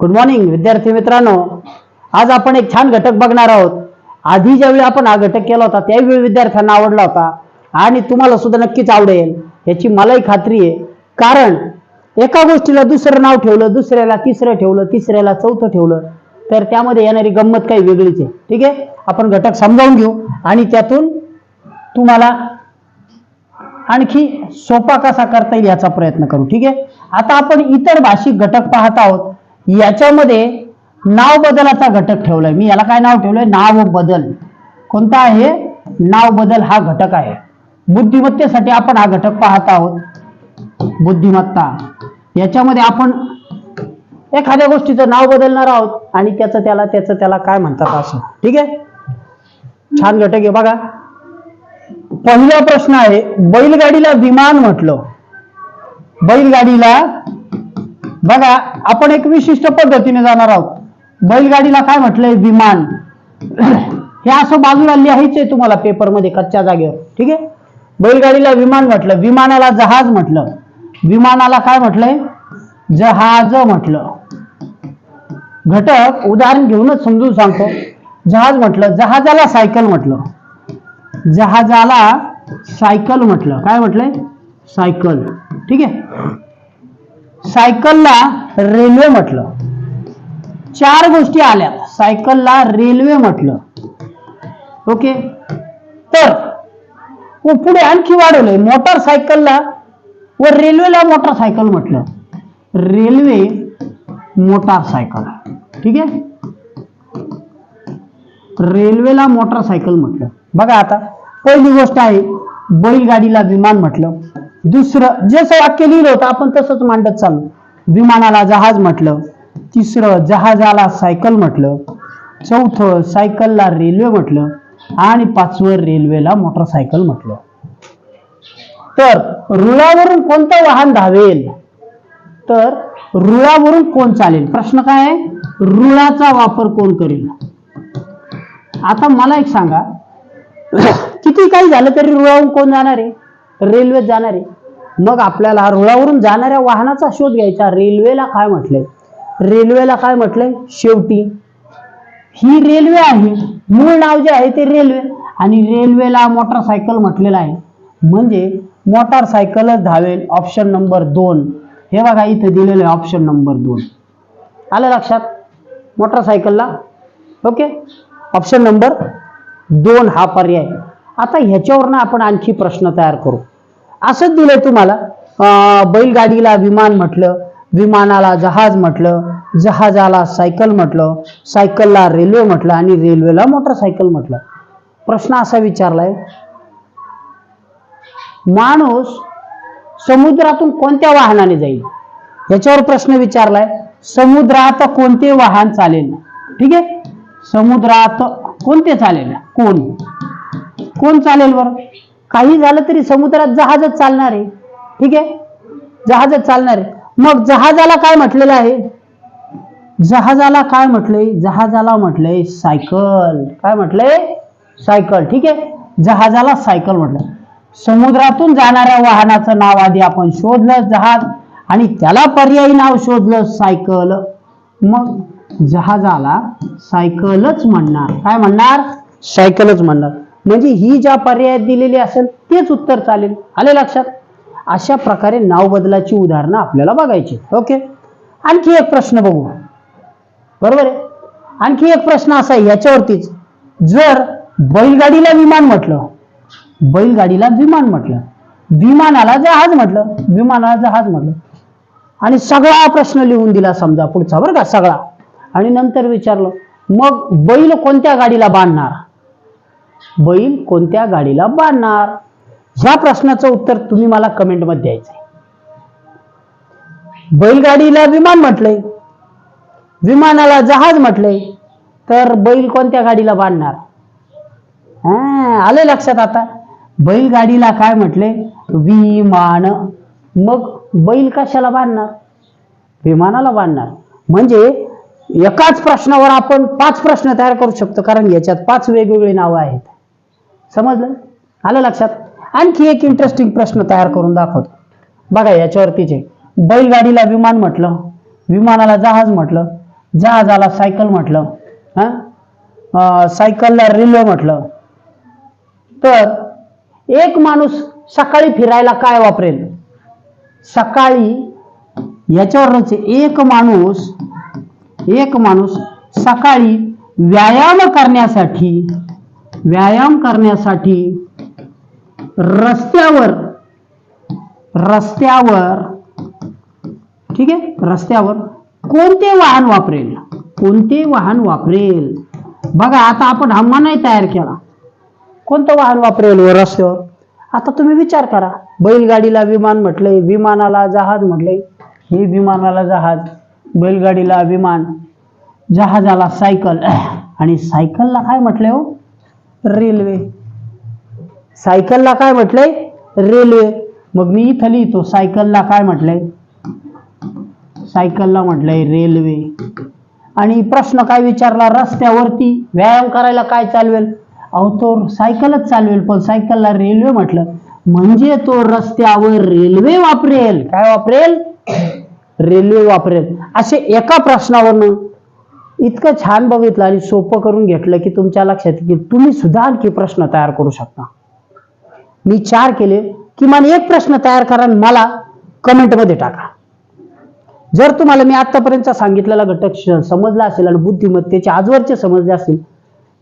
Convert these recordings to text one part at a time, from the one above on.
Good morning विद्यार्थी मित्रांनो. आज आपण एक छान घटक बघणार आहोत. आधी ज्यावेळी आपण हा घटक केला होता त्यावेळी विद्यार्थ्यांना आवडला होता. आणि तुम्हाला सुद्धा नक्कीच आवडेल. याची मलाही खात्री आहे. कारण एका गोष्टीला दुसरं नाव ठेवलं दुसऱ्याला तिसरं ठेवलं तिसऱ्याला चौथं ठेवलं तर त्यामध्ये येणारी गंमत काही वेगळीच आहे. ठीक आहे? आपण घटक समजावून घेऊ. आणि त्यातून तुम्हाला आणखी सोपा कसा करता येईल याचा प्रयत्न करू. ठीक आहे? आता आपण इतर भाषिक घटक पाहत आहोत. याच्यामध्ये नाव बदलाचा घटक ठेवलाय. मी याला काय नाव ठेवलंय? नाव बदल. कोणता आहे? नाव बदल हा घटक आहे. बुद्धिमत्तेसाठी आपण हा घटक पाहत आहोत. बुद्धिमत्ता. याच्यामध्ये आपण एखाद्या गोष्टीचं नाव बदलणार आहोत आणि त्याचं त्याला त्याचं त्याला काय म्हणतात असं. ठीक आहे? छान घटक आहे बघा. पहिला प्रश्न आहे बैलगाडीला विमान म्हटलं. बैलगाडीला बघा आपण एक विशिष्ट पद्धतीने जाणार आहोत. बैलगाडीला काय म्हटलंय? विमान. हे असं बाजूला लिहायचंय तुम्हाला पेपरमध्ये कच्च्या जागेवर. ठीक आहे? बैलगाडीला विमान म्हटलं विमानाला जहाज म्हटलं. विमानाला काय म्हटलंय? जहाज म्हटलं. घटक उदाहरण घेऊनच समजून सांगतो. जहाज म्हटलं जहाजाला सायकल म्हटलं. जहाजाला सायकल म्हटलं. काय म्हटलंय? सायकल. ठीक आहे? सायकलला रेल्वे म्हटलं. चार गोष्टी आल्या. सायकलला रेल्वे म्हटलं. ओके? तर पुढे आणखी वाढवलंय. मोटारसायकलला व रेल्वेला मोटारसायकल म्हटलं. रेल्वे मोटारसायकल ठीक आहे? रेल्वेला मोटारसायकल म्हटलं. बघा आता पहिली गोष्ट आहे बैलगाडीला विमान म्हटलं. दुसरं जसं वाक्य लिहिलं होतं आपण तसंच मांडत चाललो. विमानाला जहाज म्हटलं तिसरं जहाजाला सायकल म्हटलं चौथं सायकलला रेल्वे म्हटलं आणि पाचवं रेल्वेला मोटरसायकल म्हटलं. तर रुळावरून कोणतं वाहन धावेल? तर रुळावरून कोण चालेल? प्रश्न काय आहे? रुळाचा वापर कोण करेल? आता मला एक सांगा किती काही झालं तरी रुळावरून कोण जाणार आहे? रेल्वेत जाणार आहे. मग आपल्याला रुळावरून जाणाऱ्या वाहनाचा शोध घ्यायचा. रेल्वेला काय म्हटले रेल्वेला काय म्हटले शेवटी ही रेल्वे आहे. मूळ नाव जे आहे ते रेल्वे. आणि रेल्वेला मोटरसायकल म्हटलेलं आहे. म्हणजे मोटारसायकलच धावेल ऑप्शन नंबर दोन. हे बघा इथं दिलेलं आहे ऑप्शन नंबर दोन. आलं लक्षात? मोटरसायकलला? ओके. ऑप्शन नंबर दोन हा पर्याय. आता ह्याच्यावरनं आपण आणखी प्रश्न तयार करू. असंच दिलंय तुम्हाला. बैलगाडीला विमान म्हटलं विमानाला जहाज म्हटलं जहाजाला सायकल म्हटलं सायकलला रेल्वे म्हटलं आणि रेल्वेला मोटरसायकल म्हटलं. प्रश्न असा विचारलाय माणूस समुद्रातून कोणत्या वाहनाने जाईल? याच्यावर प्रश्न विचारलाय समुद्रात कोणते वाहन चालेल? ठीक आहे? समुद्रात कोणते चालेल? कोण? कोण चालेल बरं? काही झालं तरी समुद्रात जहाजच चालणार आहे. ठीक आहे? जहाजच चालणार आहे. मग जहाजाला काय म्हटलेलं आहे? जहाजाला काय म्हटलंय? जहाजाला म्हटलंय सायकल. काय म्हटलंय? सायकल. ठीक आहे? जहाजाला सायकल म्हटलं. समुद्रातून जाणाऱ्या वाहनाचं नाव आधी आपण शोधलं जहाज आणि त्याला पर्यायी नाव शोधलं सायकल. मग जहाजाला सायकलच म्हणणार. काय म्हणणार? सायकलच म्हणणार. म्हणजे ही ज्या पर्यायात दिलेली असेल तेच उत्तर चालेल. आले लक्षात? अशा प्रकारे नाव बदलाची उदाहरणं आपल्याला बघायची ओके? आणखी एक प्रश्न बघू. बरोबर आहे? आणखी एक प्रश्न असा आहे याच्यावरतीच. जर बैलगाडीला विमान म्हटलं बैलगाडीला विमान म्हटलं विमानाला जहाज म्हटलं विमानाला जहाज म्हटलं आणि सगळा प्रश्न लिहून दिला समजा पुढचा बरं का सगळा. आणि नंतर विचारलं मग बैल कोणत्या गाडीला बांधणार? बैल कोणत्या गाडीला बांधणार? ह्या प्रश्नाचं उत्तर तुम्ही मला कमेंटमध्ये द्यायचंय बैलगाडीला विमान म्हटलंय. विमानाला जहाज म्हटलंय. तर बैल कोणत्या गाडीला बांधणार? हा आले लक्षात आता. बैलगाडीला काय म्हटले विमान. मग बैल कशाला बांधणार? विमानाला बांधणार. म्हणजे एकाच प्रश्नावर आपण पाच प्रश्न तयार करू शकतो कारण याच्यात पाच वेगवेगळी नावं आहेत. समजलं? आलं लक्षात? आणखी एक इंटरेस्टिंग प्रश्न तयार करून दाखवतो. बघा याच्यावरतीचे बैलगाडीला विमान म्हटलं विमानाला जहाज म्हटलं जहाजाला सायकल म्हटलं हां? सायकलला रेल्वे म्हटलं. तर एक माणूस सकाळी फिरायला काय वापरेल? सकाळी याच्यावरच एक माणूस एक माणूस सकाळी व्यायाम करण्यासाठी व्यायाम करण्यासाठी रस्त्यावर रस्त्यावर ठीक आहे? रस्त्यावर कोणते वाहन वापरेल? कोणते वाहन वापरेल? बघा आता आपण हम्मा नाही तयार केला. कोणतं वाहन वापरेल व रस्त्यावर? आता तुम्ही विचार करा. बैलगाडीला विमान म्हटलंय विमानाला जहाज म्हटलंय हे विमानाला जहाज बैलगाडीला विमान जहाजाला सायकल. आणि सायकलला काय म्हटलंय हो? रेल्वे. सायकलला काय म्हटलंय? रेल्वे. मग मी इथं लिहितो सायकलला काय म्हटलंय? सायकलला म्हटलंय रेल्वे. आणि प्रश्न काय विचारला? रस्त्यावरती व्यायाम करायला काय चालवेल? अहो तो सायकलच चालवेल पण सायकलला रेल्वे म्हटलं म्हणजे तो रस्त्यावर रेल्वे वापरेल. काय वापरेल? रेल्वे वापरेल. असे एका प्रश्नावरनं इतकं छान बघितलं आणि सोपं करून घेतलं की तुमच्या लक्षात येईल. की तुम्ही सुद्धा आणखी प्रश्न तयार करू शकता. मी चार केले. किमान एक प्रश्न तयार करा आणि मला कमेंटमध्ये टाका. जर तुम्हाला मी आतापर्यंत सांगितलेला घटक समजला असेल आणि बुद्धिमत्तेचे आजवरचे समजले असतील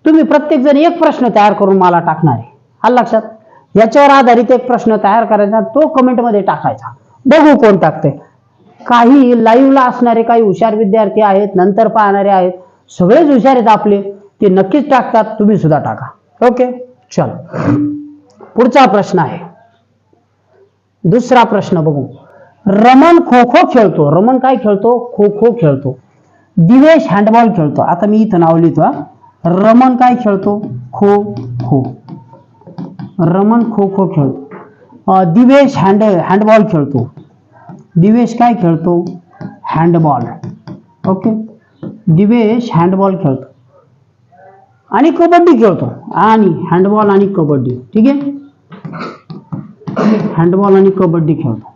तुम्ही प्रत्येकजण एक प्रश्न तयार करून मला टाकणार आहे. हा लक्षात? याच्यावर आधारित एक प्रश्न तयार करायचा तो कमेंटमध्ये टाकायचा. बघू कोण टाकते काही लाईव्हला असणारे काही हुशार विद्यार्थी आहेत नंतर पाहणारे आहेत सगळेच हुशार आहेत आपले ते नक्कीच टाकतात तुम्ही सुद्धा टाका. ओके चल. पुढचा प्रश्न आहे. दुसरा प्रश्न बघू. रमन खो खो खेळतो. रमन काय खेळतो? खो खो खेळतो. दिवेश हँडबॉल खेळतो. आता मी इथं नाव लिहितो रमन काय खेळतो? खो खो रमन खो खो खेळतो दिवेश हँड हँडबॉल खेळतो. दिवेश काय खेळतो हँडबॉल ओके दिवेश हँडबॉल खेळतो कबड्डी खेळतो आणि कबड्डी. ठीक आहे? हँडबॉल कबड्डी खेळतो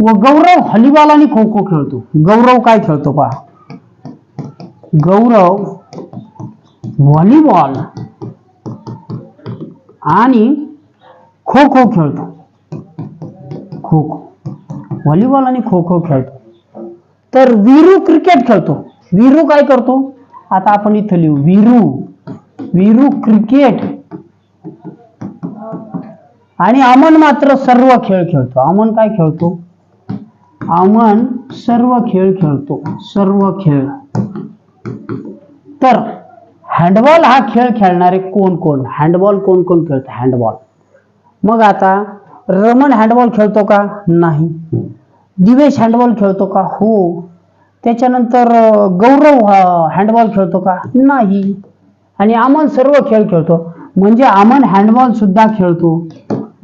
व गौरव हॉलीबॉल आणि खो खो खेळतो गौरव काय खेळतो पहा. गौरव व्हॉलीबॉल आणि खो खो खेळतो खो खो. व्हॉलीबॉल आणि खो खो खेळतो. तर वीरू क्रिकेट खेळतो. वीरू काय करतो? आता आपण इथं लिहू. वीरू. वीरू क्रिकेट. आणि अमन मात्र सर्व खेळ खेळतो. अमन काय खेळतो? अमन सर्व खेळ खेळतो. सर्व खेळ. तर हँडबॉल हा खेळ खेळणारे कोण कोण? हँडबॉल कोण कोण खेळतो? हँडबॉल मग आता रमण हँडबॉल खेळतो का? नाही. दिवेश हँडबॉल खेळतो का? हो. त्याच्यानंतर गौरव हँडबॉल खेळतो का? नाही. आणि आमन सर्व खेळ खेळतो. म्हणजे आमन हँडबॉल सुद्धा खेळतो.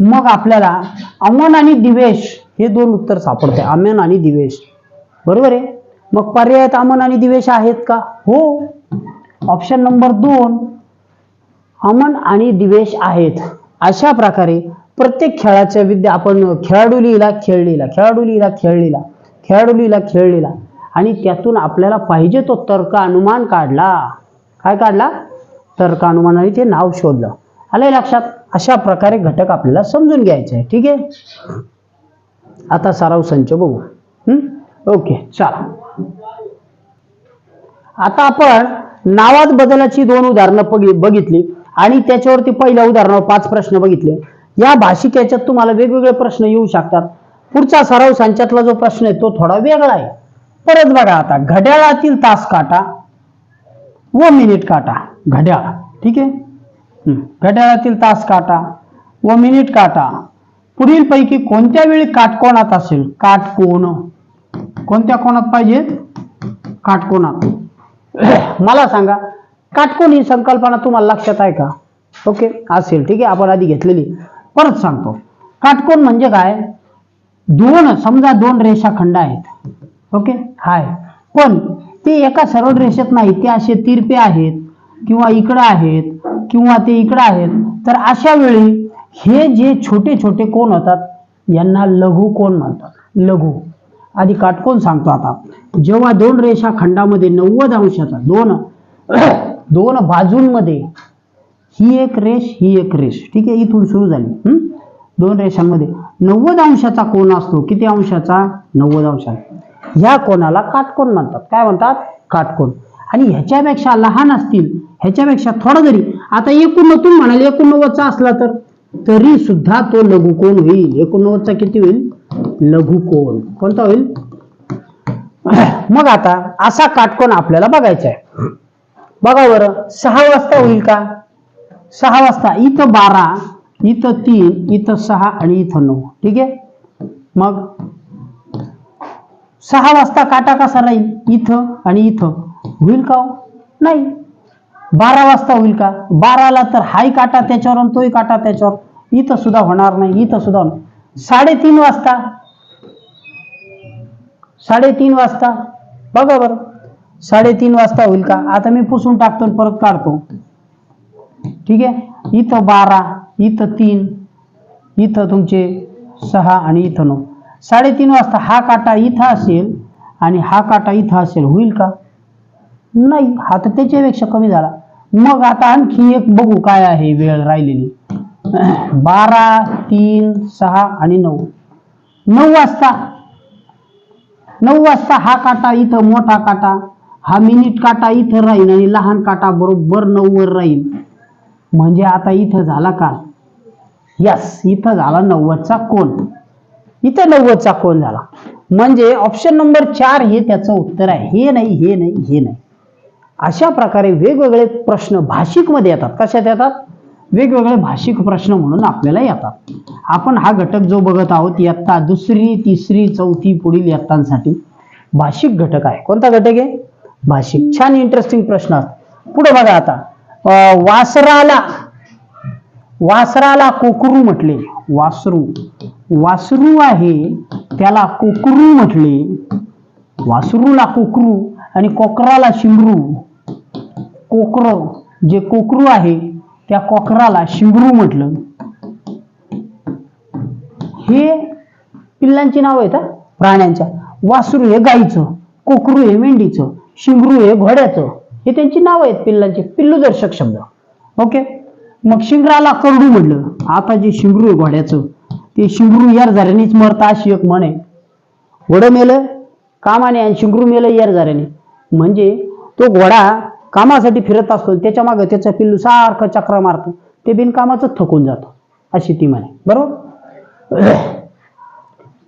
मग आपल्याला अमन आणि दिवेश हे दोन उत्तर सापडते. अमन आणि दिवेश. बरोबर आहे? मग पर्यायात अमन आणि दिवेश आहेत का? हो. ऑप्शन नंबर दोन. अमन आणि दिवेश आहेत. अशा प्रकारे प्रत्येक खेळाच्या विद्या आपण खेळाडू लिहिला खेळ लिहिला खेळाडू लिहिला खेळ लिहिला खेळाडू लिहिला खेळ लिहिला आणि त्यातून आपल्याला पाहिजे तो तर्क अनुमान काढला. काय काढला? तर्क अनुमानाने ते नाव शोधलं. आलंय लक्षात? अशा प्रकारे घटक आपल्याला समजून घ्यायचे आहे. ठीक आहे? आता सराव संच बघू. ओके चला. आता आपण नावात बदलाची दोन उदाहरणं बघितली. आणि त्याच्यावरती पहिल्या उदाहरणावर पाच प्रश्न बघितले. या भाषिक याच्यात तुम्हाला वेगवेगळे प्रश्न येऊ शकतात. पुढचा सराव संचातला जो प्रश्न आहे तो थोडा वेगळा आहे. परत बघा आता घड्याळातील तास काटा व मिनिट काटा. घड्याळ ठीक आहे? घड्याळातील तास काटा व मिनिट काटा. पुढील पैकी कोणत्या वेळी काटकोणात असेल? काटकोण. कोणत्या कोणात पाहिजेत काटकोणात. मला सांगा काटकोन ही संकल्पना तुम्हाला लक्षात आहे का? ओके असेल. ठीक आहे आपण आधी घेतलेली. परत सांगतो. काटकोन म्हणजे काय? दोन समजा दोन रेषाखंड आहेत. ओके हाय. पण ते एका सरळ रेषेत नाही ते असे तिरपे आहेत किंवा इकडं आहेत किंवा ते इकडं आहेत. तर अशा वेळी हे जे छोटे छोटे कोण होतात? यांना लघु कोण म्हणतात? लघु. आधी काटकोन सांगतो आता. जेव्हा दोन रेषा खंडामध्ये नव्वद अंशाचा दोन दोन बाजूंमध्ये ही एक रेष ही एक रेष. ठीक आहे इथून सुरू झाली. दोन रेषांमध्ये. नव्वद अंशाचा कोण असतो. किती अंशाचा? नव्वद अंश ह्या कोणाला काटकोन म्हणतात. काय म्हणतात? काटकोण आणि ह्याच्यापेक्षा लहान असतील ह्याच्यापेक्षा थोडा जरी आता एकूणतून म्हणाल एकोणनव्वदचा असला तर तरी सुद्धा तो लघुकोण होईल. एकोणनव्वदचा किती होईल? लघुकोण कोणता होईल? मग आता असा काटकोन आपल्याला बघायचा आहे. बघा बरं, सहा वाजता होईल का? सहा वाजता. इथं बारा, इथं तीन, इथं सहा आणि इथं नऊ. ठीक आहे? मग सहा वाजता काटा कसा राहील? इथं आणि इथं. होईल का? नाही. बारा वाजता होईल का? बाराला तर हाही काटा त्याच्यावर आणि तोही काटा त्याच्यावर. इथं सुद्धा होणार नाही, इथं सुद्धा होणार साडेतीन वाजता. साडेतीन वाजता. बघा बरं. साडेतीन वाजता होईल का? आता मी पुसून टाकतो आणि परत काढतो. ठीक आहे? इथं बारा इथं तीन इथं तुमचे सहा आणि इथं नऊ. साडेतीन वाजता हा काटा इथं असेल आणि हा काटा इथं असेल होईल का? नाही. हा तर त्याच्यापेक्षा कमी झाला. मग आता आणखी एक बघू काय आहे वेळ राहिलेली. बारा तीन सहा आणि नऊ. नऊ वाजता. नऊ वाजता हा काटा इथं मोठा काटा. हा मिनिट काटा इथं राहील आणि लहान काटा बरोबर नऊ राहील म्हणजे आता इथं झाला का? यस इथं झाला नव्वदचा कोण इथं नव्वदचा कोण झाला. म्हणजे ऑप्शन नंबर चार हे त्याचं उत्तर आहे. हे नाही हे नाही हे नाही. अशा प्रकारे वेगवेगळे प्रश्न भाषिकमध्ये येतात. कशात येतात? वेगवेगळे भाषिक प्रश्न म्हणून आपल्याला येतात. आपण हा घटक जो बघत आहोत इयत्ता दुसरी तिसरी चौथी पुढील इयत्तांसाठी भाषिक घटक आहे. कोणता घटक आहे? भाषिक. छान इंटरेस्टिंग प्रश्न. पुढे बघा आता. वासराला वासराला कोकरू म्हटले. वासरू. वासरू आहे त्याला कोकरू म्हटले. वासरूला कोकरू आणि कोकराला शिंबरू. कोकर जे कोकरू आहे त्या कोकराला शिंबरू म्हटलं. हे पिल्लांची नाव आहेत प्राण्यांच्या. वासरू हे गाईचं कोकरू हे मेंढीचं. शिंगरू हे घोड्याचं. हे त्यांची नावं आहेत पिल्लांचे. पिल्लूदर्शक शब्द ओके? मग शिंगराला करडू म्हटलं. आता जे शिंगरू आहे घोड्याचं ते शिंगरू यार झाल्यानेच मरता अशी एक म्हणे घोडं मेलं कामाने आणि शिंगरू मेलं यार झाल्याने. म्हणजे तो घोडा कामासाठी फिरत असतो त्याच्या मागं त्याचं पिल्लू सारखं चक्र मारतो. ते बिनकामाचं थकून जातं. अशी ती म्हणे बरोबर?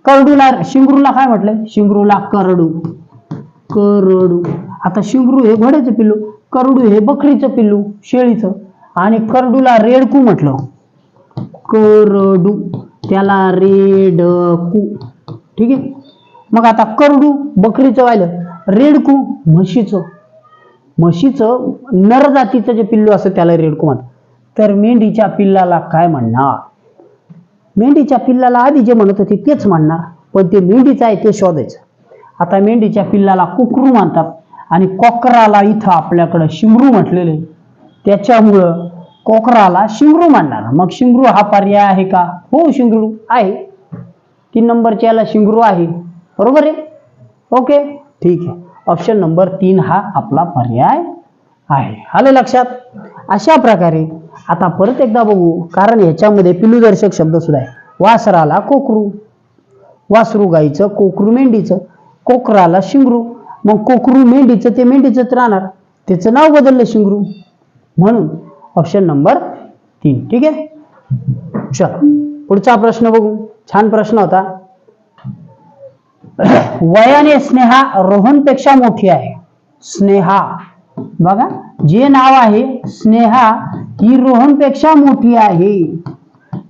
करडूला शिंगरूला काय म्हटलंय? शिंगरूला करडू. करडू. आता शिंगरू हे घोड्याचं पिल्लू करडू हे बकरीचं पिल्लू शेळीचं. आणि करडूला रेडकू म्हटलं. करडू. त्याला रेडकू. ठीक आहे? मग आता करडू बकरीचं व्हायलं रेडकू म्हशीचं. म्हशीचं नर जातीचं जे पिल्लू असतं त्याला रेडकू म्हणतात. तर मेंढीच्या पिल्लाला काय म्हणणार? मेंढीच्या पिल्लाला आधी जे म्हणत होते तेच म्हणणार. पण ते मेंढीचं आहे ते शोधायचं. आता मेंढीच्या पिल्लाला कुकरू म्हणतात. आणि कोकराला इथं आपल्याकडं शिमरू म्हटलेलं. आहे त्याच्यामुळं कोकराला शिंगरू म्हणणार. मग शिंगरू हा पर्याय आहे का? हो शिंगरू आहे. तीन नंबरच्या याला शिंगरू आहे. बरोबर आहे? ओके ठीक आहे. ऑप्शन नंबर तीन हा आपला पर्याय आहे. आलं लक्षात? अशा प्रकारे आता परत एकदा बघू कारण ह्याच्यामध्ये पिलूदर्शक शब्द सुद्धा आहे. वासराला कोकरू. वासरू गाईचं कोकरू मेंढीचं. कोकराला शिंगरू. मग कोकरू मेंढीचं ते मेंढीचंच राहणार. त्याचं नाव बदललं शिंगरू. म्हणून ऑप्शन नंबर तीन ठीक आहे? चल पुढचा प्रश्न बघू. छान प्रश्न होता. वयाने स्नेहा रोहनपेक्षा मोठी आहे. स्नेहा. बघा जे नाव आहे स्नेहा ही रोहनपेक्षा मोठी आहे.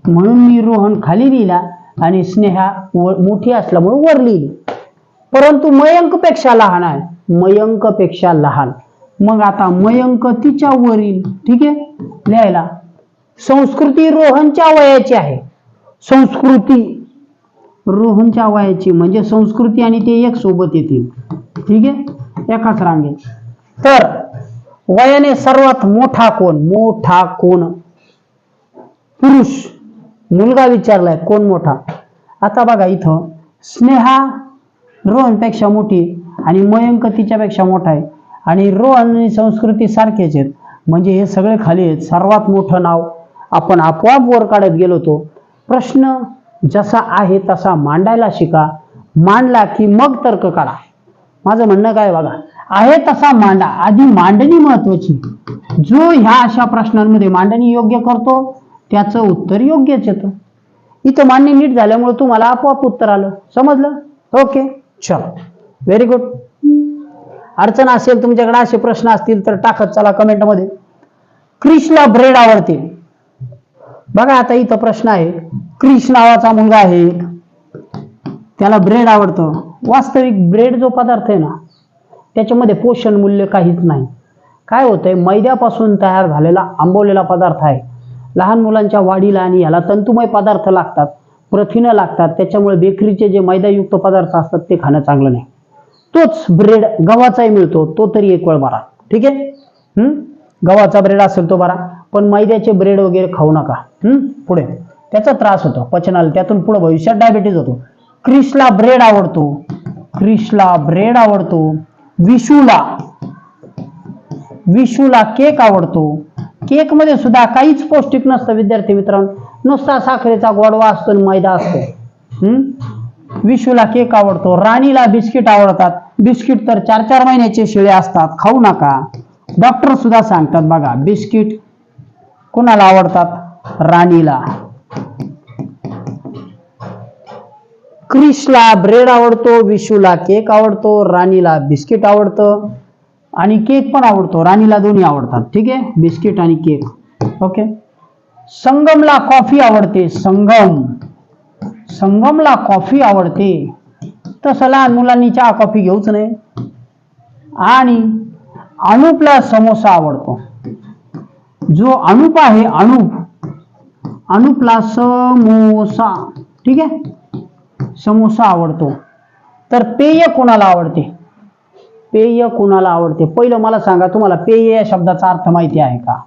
म्हणून मी रोहन खाली लिहिला आणि स्नेहा मोठी असल्यामुळे वर लिहिली. परंतु मयंकपेक्षा लहान आहे. मयंकपेक्षा लहान. मग आता मयंक तिच्या वरील ठीक आहे? लिहायला. संस्कृती रोहनच्या वयाची आहे. संस्कृती रोहनच्या वयाची म्हणजे संस्कृती आणि ते एक सोबत येतील. ठीक आहे? एकाच रांगेत. तर वयाने सर्वात मोठा कोण? मोठा कोण? पुरुष. मुलगा विचारलाय कोण मोठा? आता बघा इथं. स्नेहा रोहनपेक्षा मोठी आणि मयंक तिच्यापेक्षा मोठा आहे. आणि रोहन आणि संस्कृती सारखेच आहेत. म्हणजे हे सगळे खाली आहेत. सर्वात मोठं नाव आपण आपोआप वर काढत गेलो होतो. प्रश्न जसा आहे तसा मांडायला शिका. मांडला की मग तर्क काढा. माझं म्हणणं काय बघा? आहे तसा मांडा. आधी मांडणी महत्वाची. जो ह्या अशा प्रश्नांमध्ये मांडणी योग्य करतो त्याचं उत्तर योग्यच येतं. इथं मांडणी नीट झाल्यामुळे तुम्हाला आपोआप उत्तर आलं. समजलं? ओके चलो व्हेरी गुड अडचण असेल तुमच्याकडे असे प्रश्न असतील तर टाकत चला कमेंटमध्ये क्रिशला ब्रेड आवडते बघा आता इथं प्रश्न आहे. क्रिश नावाचा मुलगा आहे. त्याला ब्रेड आवडतं. वास्तविक ब्रेड जो पदार्थ आहे ना त्याच्यामध्ये पोषण मूल्य काहीच नाही. काय होतंय? मैद्यापासून तयार झालेला आंबवलेला पदार्थ आहे. लहान मुलांच्या वाढीला आणि याला तंतुमय पदार्थ लागतात. प्रथिनं लागतात त्याच्यामुळे बेकरीचे जे मैदायुक्त पदार्थ असतात ते खाणं चांगलं नाही. तोच ब्रेड गव्हाचाही मिळतो तो तरी एक वेळ बरा ठीक आहे? हम्म? गव्हाचा ब्रेड असेल तो बरा पण मैद्याचे ब्रेड वगैरे खाऊ नका. हम्म? पुढे. त्याचा त्रास होतो. पचनाला त्यातून पुढे भविष्यात डायबिटीज होतो. क्रिशला ब्रेड आवडतो. क्रिशला ब्रेड आवडतो. विशूला. विशूला केक आवडतो. केकमध्ये सुद्धा काहीच पौष्टिक नसतं विद्यार्थी मित्रांनो. नुसता साखरेचा गोडवा असतो आणि मैदा असतो. हम्म? विशूला केक आवडतो राणीला बिस्किट आवडतात. बिस्किट तर चार चार महिन्याचे शिळे असतात खाऊ नका. डॉक्टर सुद्धा सांगतात बघा बिस्किट कोणाला आवडतात? राणीला. क्रिशला ब्रेड आवडतो विशूला केक आवडतो राणीला बिस्किट आवडतं. आणि केक पण आवडतो राणीला दोन्ही आवडतात. ठीक आहे? बिस्किट आणि केक. ओके? संगमला कॉफी आवडते संगम. संगमला कॉफी आवडते. तसं लहान मुलांनी चहा कॉफी घेऊच नाही आणि अनुपला समोसा आवडतो. जो अनुप आहे अनुप. अनुपला समोसा. ठीक आहे? समोसा आवडतो. तर पेय कोणाला आवडते? पेय कोणाला आवडते? पहिलं मला सांगा तुम्हाला पेय या शब्दाचा अर्थ माहिती आहे का?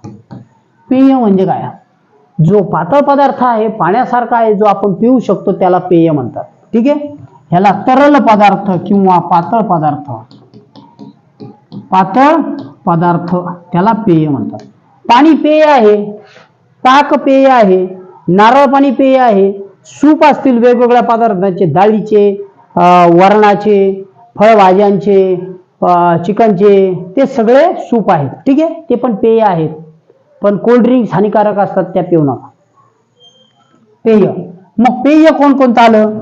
पेय म्हणजे काय? जो पातळ पदार्थ आहे पाण्यासारखा आहे जो आपण पिऊ शकतो त्याला पेय म्हणतात. ठीक आहे? ह्याला तरल पदार्थ किंवा पातळ पदार्थ. पातळ पदार्थ त्याला पेय म्हणतात. पाणी पेय आहे ताक पेय आहे नारळ पाणी पेय आहे सूप असतील वेगवेगळ्या पदार्थांचे डाळीचे वरणाचे फळभाज्यांचे चिकनचे ते सगळे सूप आहेत. ठीक आहे? ते पण पेय आहेत. पण कोल्ड ड्रिंक्स हानिकारक असतात त्या पिऊ नका. पेय. मग पेय कोणकोणतं आलं?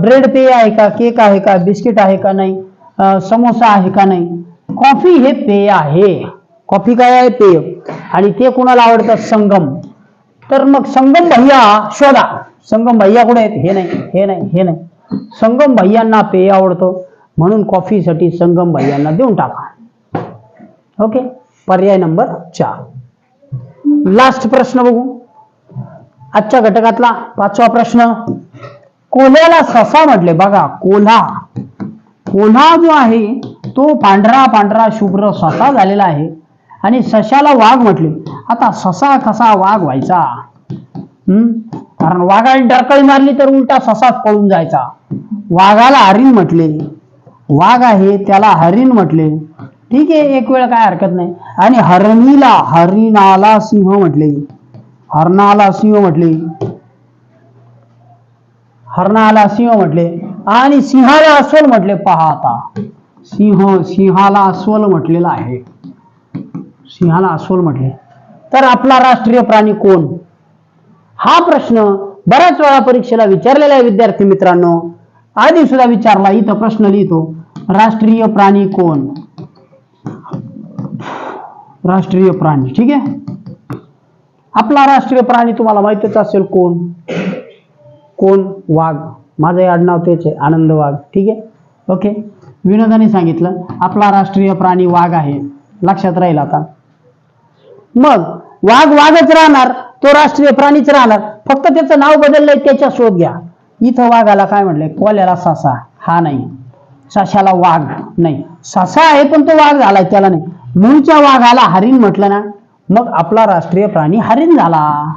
ब्रेड पेय आहे का केक आहे का बिस्किट आहे का नाही समोसा आहे का नाही? कॉफी हे पेय आहे. कॉफी काय आहे? पेय. आणि ते कोणाला आवडतं? संगम. तर मग संगम भैया शोधा. संगम भैया कुठे आहेत? हे नाही हे नाही हे नाही. संगम भैयांना पेय आवडतो. म्हणून कॉफीसाठी संगम भैयांना देऊन टाका. ओके? पर्याय नंबर चार. लास्ट प्रश्न बघू. आजच्या घटकातला पाचवा प्रश्न कोल्ह्याला ससा म्हटले बघा कोल्हा. कोल्हा जो आहे तो पांढरा पांढरा शुभ्र ससा झालेला आहे. आणि सशाला वाघ म्हटले. आता ससा कसा वाघ व्हायचा? हम्म? कारण वाघाने डरकळी मारली तर उलटा ससाच पळून जायचा. वाघाला हरिण म्हटले. वाघ आहे त्याला हरिण म्हटले. ठीक आहे एक वेळ काय हरकत नाही. आणि हरणीला हरिणाला सिंह म्हटले. हरणाला सिंह म्हटले. हरणाला सिंह म्हटले. आणि सिंहाला अस्वल म्हटले. पहा आता. सिंह सिंहाला अस्वल म्हटलेला आहे. सिंहाला अस्वल म्हटले. तर आपला राष्ट्रीय प्राणी कोण? हा प्रश्न बऱ्याच वेळा परीक्षेला विचारलेला आहे विद्यार्थी मित्रांनो. आधी सुद्धा विचारला इथं प्रश्न लिहितो. राष्ट्रीय प्राणी कोण? राष्ट्रीय प्राणी ठीक आहे? आपला राष्ट्रीय प्राणी तुम्हाला माहितच असेल कोण? कोण? वाघ. माझं आडनाव तेच आहे आनंद वाघ ठीक आहे? ओके विनोदाने सांगितलं आपला राष्ट्रीय प्राणी वाघ आहे. लक्षात राहील आता. मग वाघ वाघच राहणार तो राष्ट्रीय प्राणीच राहणार. फक्त त्याचं नाव बदललंय त्याच्या शोध घ्या. इथं वाघाला काय म्हणलंय? कोल्याला सासा. हा नाही. साशाला वाघ नाही. ससा आहे पण तो वाघ झालाय त्याला नाही. मूळच्या वाघाला हरिण म्हटलं ना मग आपला राष्ट्रीय प्राणी हरिण झाला.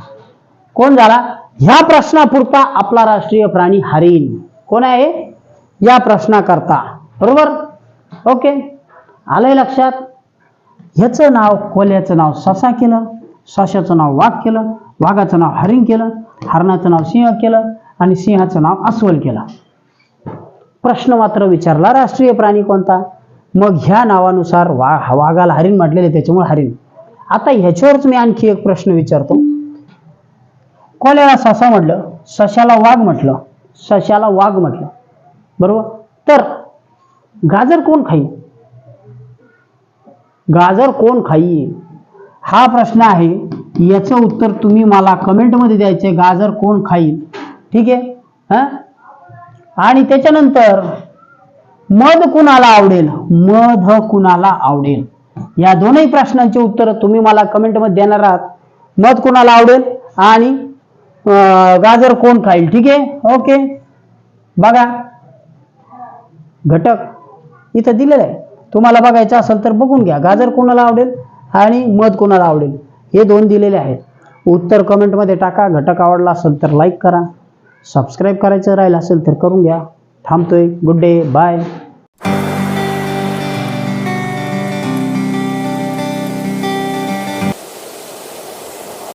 कोण झाला? ह्या प्रश्नापुरता आपला राष्ट्रीय प्राणी हरिण. कोण आहे? या प्रश्नाकरता. बरोबर? ओके. आलंय लक्षात? ह्याचं नाव कोल्याचं नाव ससा केलं सशाचं नाव वाघ केलं वाघाचं नाव हरिण केलं हरणाचं नाव सिंह केलं आणि सिंहाचं नाव अस्वल केलं. प्रश्न मात्र विचारला राष्ट्रीय प्राणी कोणता? मग ह्या नावानुसार वा वाघाला हरिण म्हटलेले त्याच्यामुळे हरिण. आता ह्याच्यावरच मी आणखी एक प्रश्न विचारतो. कोल्याला ससा म्हटलं सशाला वाघ म्हटलं सशाला वाघ म्हटलं. बरोबर? तर गाजर कोण खाईल? गाजर कोण खाईल? हा प्रश्न आहे. याचं उत्तर तुम्ही मला कमेंटमध्ये द्यायचे गाजर कोण खाईल? ठीक आहे? हां? आणि त्याच्यानंतर मध कुणाला आवडेल? मध कुणाला आवडेल? या दोनही प्रश्नांची उत्तरं तुम्ही मला कमेंटमध्ये देणार आहात. मध कुणाला आवडेल आणि गाजर कोण खाईल? ठीक आहे? ओके बघा. घटक. इथं दिलेलं आहे. तुम्हाला बघायचं असेल तर बघून घ्या. गाजर कोणाला आवडेल आणि मध कोणाला आवडेल? हे दोन दिलेले आहेत. उत्तर कमेंटमध्ये टाका. घटक आवडला असेल तर लाईक करा. सबस्क्राईब करायचं राहिलं असेल तर करून घ्या. थांबतोय. Good day bye